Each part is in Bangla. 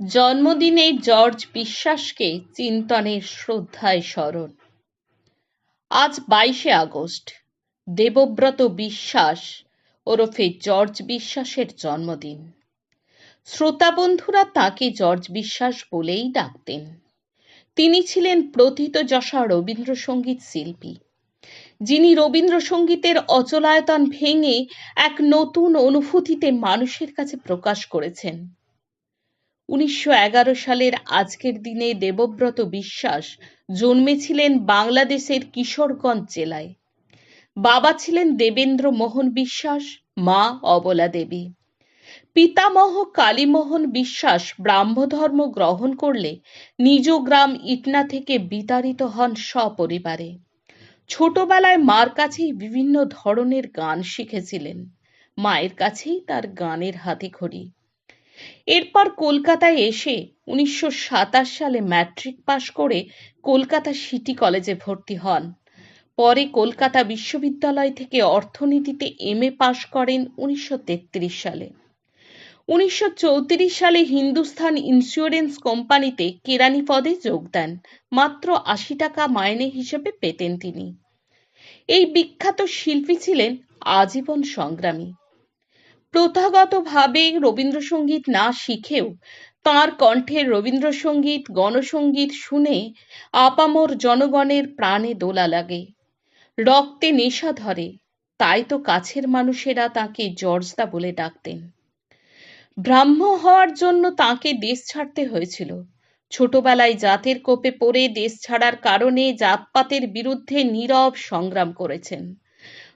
জন্মদিনে জর্জ বিশ্বাসকে চিন্তনের শ্রদ্ধায় স্মরণ। আজ বাইশে আগস্ট, দেবব্রত বিশ্বাস ওরফে জর্জ বিশ্বাসের জন্মদিন। শ্রোতা বন্ধুরা তাকে জর্জ বিশ্বাস বলেই ডাকতেন। তিনি ছিলেন প্রথিতযশা রবীন্দ্রসঙ্গীত শিল্পী। যিনি রবীন্দ্রসঙ্গীতের অচলায়তন ভেঙে এক নতুন অনুভূতিতে মানুষের কাছে প্রকাশ করেছেন। উনিশশো এগারো সালের আজকের দিনে দেবব্রত বিশ্বাস জন্মেছিলেন বাংলাদেশের কিশোরগঞ্জ জেলায়। বাবা ছিলেন দেবেন্দ্র মোহন বিশ্বাস, মা অবলা দেবী। পিতামহ কালীমোহন বিশ্বাস ব্রাহ্মধর্ম গ্রহণ করলে নিজ গ্রাম ইটনা থেকে বিতাড়িত হন সপরিবারে। ছোটবেলায় মার কাছেই বিভিন্ন ধরনের গান শিখেছিলেন। মায়ের কাছেই তার গানের হাতে খড়ি এরপর কলকাতায় এসে উনিশশো সাতাশ সালে ম্যাট্রিক পাশ করে কলকাতা সিটি কলেজে ভর্তি হন। পরে কলকাতা বিশ্ববিদ্যালয় থেকে অর্থনীতিতে এম এ পাশ করেন উনিশশো তেত্রিশ সালে। উনিশশো চৌত্রিশ সালে হিন্দুস্থান ইন্স্যুরেন্স কোম্পানিতে কেরানি পদে যোগ দেন। মাত্র আশি টাকা মাইনে হিসেবে পেতেন তিনি। এই বিখ্যাত শিল্পী ছিলেন আজীবন সংগ্রামী। প্রথাগতভাবে রবীন্দ্রসঙ্গীত না শিখেও তাঁর কণ্ঠের রবীন্দ্রসঙ্গীত, গণসঙ্গীত শুনে আপামর জনগণের প্রাণে দোলা লাগে। রক্তে নেশা ধরে, তাই তো কাছের মানুষেরা তাকে জর্জদা বলে ডাকতেন। ব্রাহ্ম হওয়ার জন্য তাকে দেশ ছাড়তে হয়েছিল। ছোটবেলায় জাতের কোপে পড়ে দেশ ছাড়ার কারণে জাতপাতের বিরুদ্ধে নীরব সংগ্রাম করেছেন।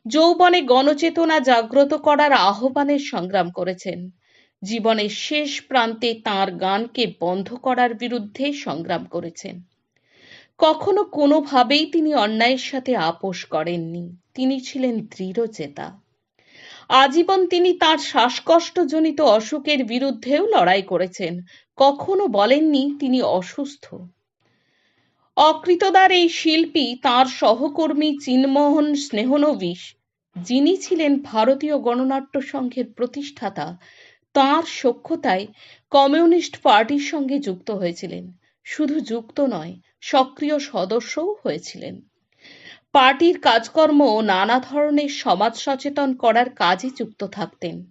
যৌবনে গণচেতনা জাগ্রত করার আহ্বানের সংগ্রাম করেছেন। জীবনের শেষ প্রান্তে তার গানকে বন্ধ করার বিরুদ্ধে সংগ্রাম করেছেন। কখনো কোনোভাবেই তিনি অন্যায়ের সাথে আপোষ করেননি। তিনি ছিলেন দৃঢ় চেতা। আজীবন তিনি তার শ্বাসকষ্টজনিত অসুখের বিরুদ্ধেও লড়াই করেছেন। কখনো বলেননি তিনি অসুস্থ। অকৃতদার এই শিল্পী তার সহকর্মী চিনমোহন স্নেহনবিশ, যিনি ছিলেন ভারতীয় গণনাট্য সংঘের প্রতিষ্ঠাতা, তাঁর সক্ষতায় কমিউনিস্ট পার্টির সঙ্গে যুক্ত হয়েছিলেন। শুধু যুক্ত নয়, সক্রিয় সদস্যও হয়েছিলেন। পার্টির কাজকর্ম নানা ধরনের সমাজ সচেতন করার কাজে যুক্ত থাকতেন।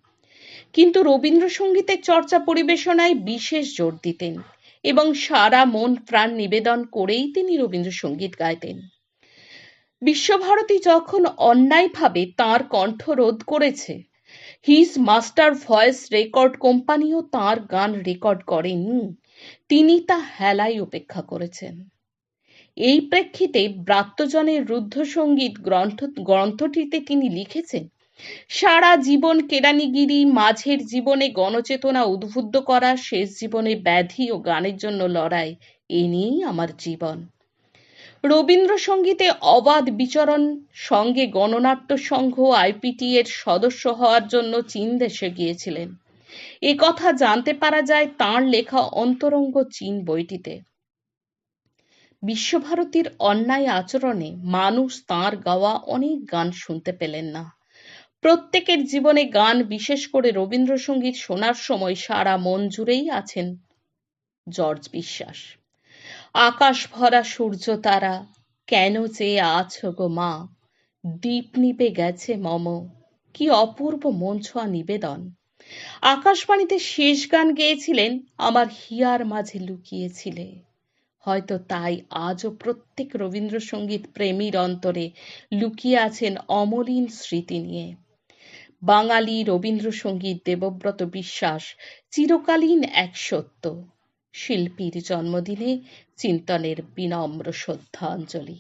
কিন্তু রবীন্দ্রসঙ্গীতের চর্চা পরিবেশনায় বিশেষ জোর দিতেন। এবং সারা মন প্রাণ নিবেদন করেই তিনি রবীন্দ্রসঙ্গীত গাইতেন। বিশ্বভারতী যখন অন্যায়ভাবে তাঁর কণ্ঠ রোধ করেছে হিজ মাস্টার ভয়েস রেকর্ড কোম্পানিও তাঁর গান রেকর্ড করেনি, তিনি তা হেলায় উপেক্ষা করেছেন। এই প্রেক্ষিতে ব্রাত্যজনের রুদ্ধসঙ্গীত গ্রন্থ, গ্রন্থটিতে তিনি লিখেছেন সারা জীবন কেরানিগিরি, মাঝের জীবনে গণচেতনা উদ্বুদ্ধ করা, শেষ জীবনে ব্যাধি ও গানের জন্য লড়াই, এ নিয়েই আমার জীবন। রবীন্দ্রসঙ্গীতে অবাধ বিচরণ, সঙ্গে গণনাট্য সংঘ আইপিটি এর সদস্য হওয়ার জন্য চীন দেশে গিয়েছিলেন। এ কথা জানতে পারা যায় তাঁর লেখা অন্তরঙ্গ চীন বইটিতে। বিশ্বভারতীর অন্যায় আচরণে মানুষ তাঁর গাওয়া অনেক গান শুনতে পেলেন না। প্রত্যেকের জীবনে গান, বিশেষ করে রবীন্দ্রসঙ্গীত শোনার সময় সারা মন জুড়েই আছেন জর্জ বিশ্বাস। আকাশ ভরা সূর্য তারা, কেন চেয়ে আছো গো মা? দ্বীপ নিবে গেছে মম, কি অপূর্ব মন ছোঁয়া নিবেদন। আকাশবাণীতে শেষ গান গেয়েছিলেন, আমার হিয়ার মাঝে লুকিয়েছিলে। হয়তো তাই আজও প্রত্যেক রবীন্দ্রসঙ্গীত প্রেমীর অন্তরে লুকিয়ে আছেন অমলিন স্মৃতি নিয়ে। বাঙালি রবীন্দ্রসঙ্গীত দেবব্রত বিশ্বাস চিরকালীন এক সত্য। শিল্পীর জন্মদিনে চিন্তনের বিনম্র শ্রদ্ধাঞ্জলি।